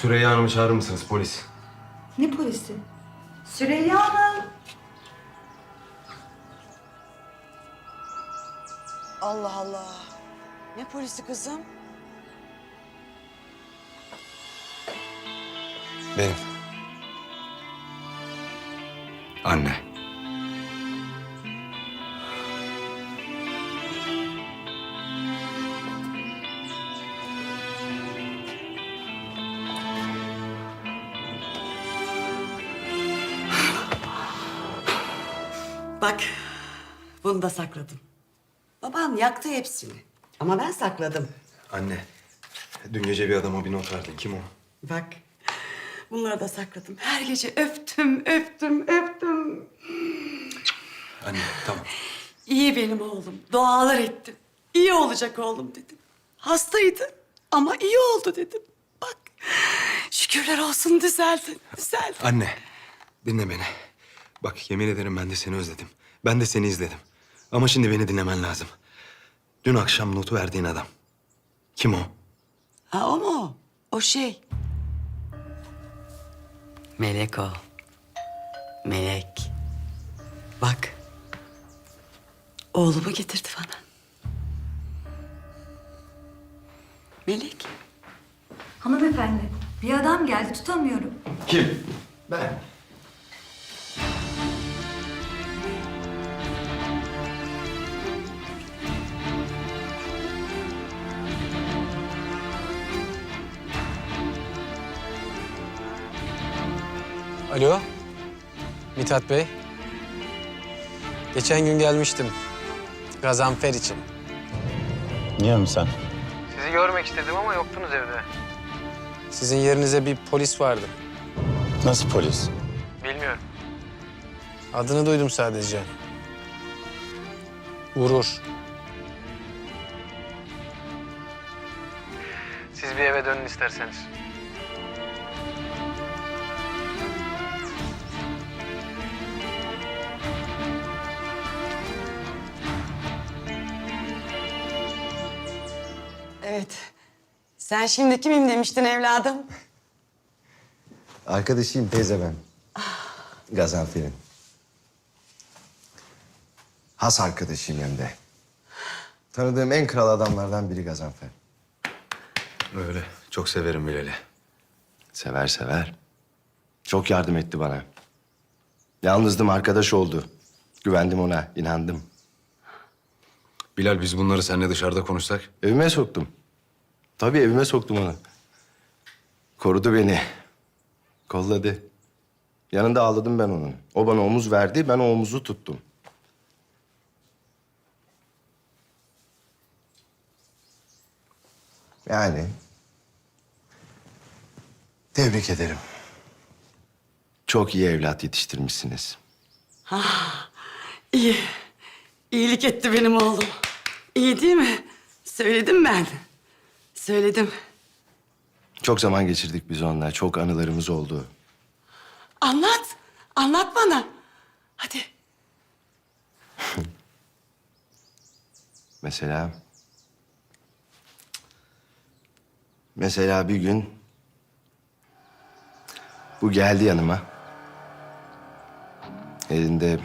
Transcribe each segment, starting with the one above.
Süreyya Hanım'ı çağırır mısınız polis? Ne polisi? Süreyya Hanım. Allah Allah. Ne polisi kızım? Benim. Anne. Bak, bunu da sakladım. Baban yaktı hepsini. Ama ben sakladım. Anne. Dün gece bir adama bir not verdin. Kim o? Bak, bunları da sakladım. Her gece öptüm, öptüm, öptüm. Anne tamam. İyi benim oğlum, dualar ettim. İyi olacak oğlum dedim. Hastaydı ama iyi oldu dedim. Bak, şükürler olsun düzeldi, düzeldi. Anne. Dinle beni. Bak yemin ederim ben de seni özledim. Ben de seni izledim. Ama şimdi beni dinlemen lazım. Dün akşam notu verdiğin adam. Kim o? Ha o mu? O şey. Melek o. Melek. Bak. Oğlumu getirdi bana. Melek. Hanımefendi, bir adam geldi tutamıyorum. Kim? Ben. Alo. Mithat Bey. Geçen gün gelmiştim. Gazanfer için. Niye mi sen? Sizi görmek istedim ama yoktunuz evde. Sizin yerinize bir polis vardı. Nasıl polis? Bilmiyorum. Adını duydum sadece. Vurur. Siz bir eve dönün isterseniz. Evet. Sen şimdi kimim demiştin evladım? Arkadaşıyım teyze ben. Gazanfer'in. Has arkadaşıyım hem de. Tanıdığım en kral adamlardan biri Gazanfer. Öyle. Çok severim Bilal'i. Sever sever. Çok yardım etti bana. Yalnızdım arkadaş oldu. Güvendim ona, inandım. Bilal biz bunları seninle dışarıda konuşsak. Evime soktum. Tabii evime soktum onu. Korudu beni. Kolladı. Yanında ağladım ben onun. O bana omuz verdi, ben o omuzu tuttum. Yani... Tebrik ederim. Çok iyi evlat yetiştirmişsiniz. İyi. İyilik etti benim oğlum. İyi değil mi? Söyledim ben. Söyledim. Çok zaman geçirdik biz onunla. Çok anılarımız oldu. Anlat. Anlat bana. Hadi. Mesela... Mesela bir gün... Bu geldi yanıma. Elinde...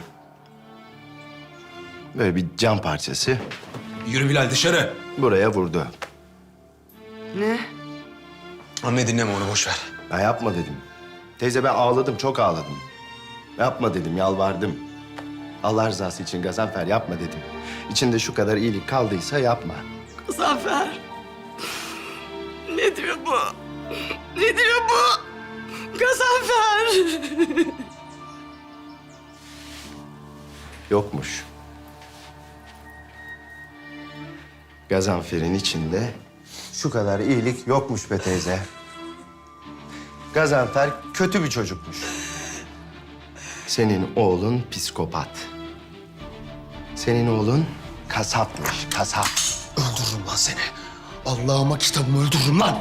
Böyle bir cam parçası Yürü Bilal dışarı. buraya vurdu. Ne? Anne dinleme onu boş ver. Ya yapma dedim. Teyze ben ağladım, çok ağladım. Yapma dedim, yalvardım. Allah rızası için Gazanfer yapma dedim. İçinde şu kadar iyilik kaldıysa yapma. Zafer. Ne diyor bu? Ne diyor bu? Gazanfer. Yokmuş. Gazanfer'in içinde şu kadar iyilik yokmuş be teyze. Gazanfer kötü bir çocukmuş. Senin oğlun psikopat. Senin oğlun kasapmış, kasap. Öldürürüm lan seni. Allah'ıma kitabımı öldürürüm lan.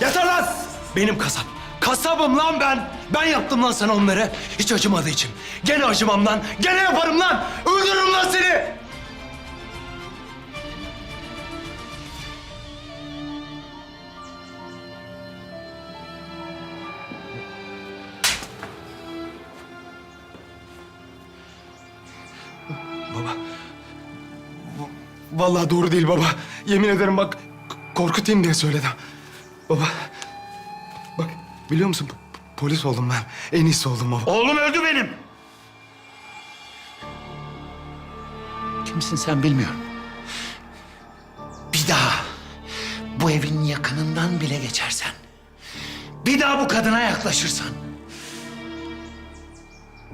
Yeter lan! Benim kasap. Kasabım lan ben. Ben yaptım lan sana onları. Hiç acımadığı için. Gene acımam lan. Gene yaparım lan. Öldürürüm lan seni. Vallahi doğru değil baba. Yemin ederim bak korkutayım diye söyledim. Baba bak biliyor musun polis oldum ben. En iyisi oldum baba. Oğlum öldü benim. Kimsin sen bilmiyorum. Bir daha bu evin yakınından bile geçersen, bir daha bu kadına yaklaşırsan,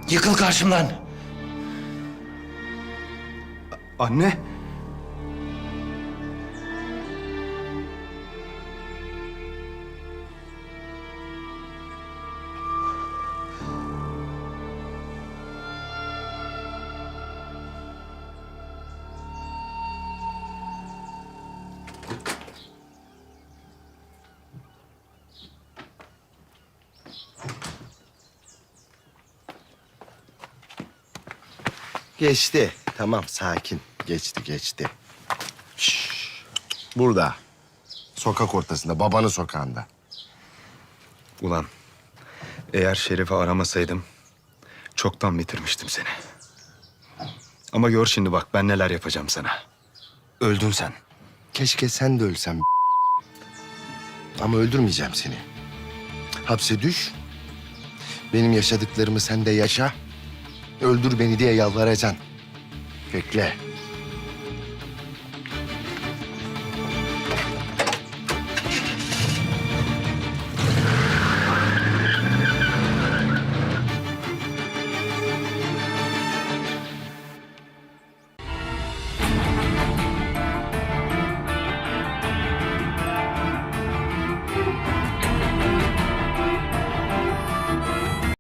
yıkıl karşımdan. Anne. Geçti. Tamam sakin. Geçti geçti. Şşş. Burada. Sokak ortasında. Babanın sokağında. Ulan eğer Şerif'i aramasaydım çoktan bitirmiştim seni. Ama gör şimdi bak ben neler yapacağım sana. Öldün sen. Keşke sen de ölsen. Ama öldürmeyeceğim seni. Hapse düş. Benim yaşadıklarımı sen de yaşa. Öldür beni diye yalvaracaksın. Bekle.